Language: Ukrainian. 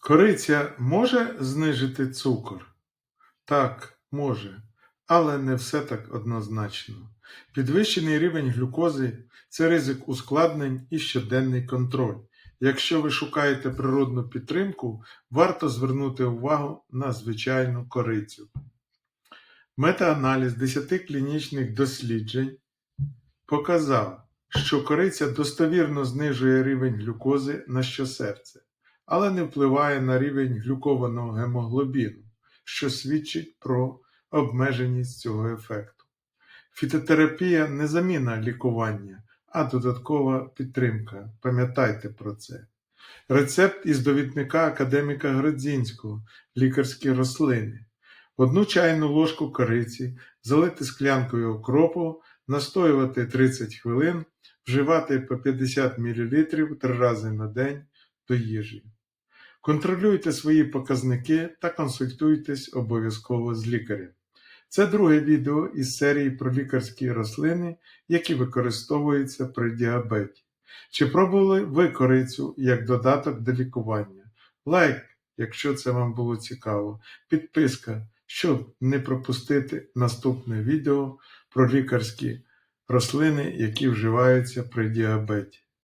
Кориця може знижити цукор? Так, може, але не все так однозначно. Підвищений рівень глюкози це ризик ускладнень і щоденний контроль. Якщо ви шукаєте природну підтримку, варто звернути увагу на звичайну корицю. Метааналіз 10 клінічних досліджень показав, що кориця достовірно знижує рівень глюкози на щосерце, але не впливає на рівень глюкованого гемоглобіну, що свідчить про обмеженість цього ефекту. Фітотерапія не заміна лікування, а додаткова підтримка. Пам'ятайте про це. Рецепт із довідника академіка Гродзінського лікарські рослини. Одну чайну ложку кориці залити склянкою окропу, настоювати 30 хвилин, вживати по 50 мл три рази на день до їжі. Контролюйте свої показники та консультуйтесь обов'язково з лікарем. Це друге відео із серії про лікарські рослини, які використовуються при діабеті. Чи пробували ви корицю як додаток до лікування? Лайк, якщо це вам було цікаво, підписка, щоб не пропустити наступне відео про лікарські рослини, які вживаються при діабеті.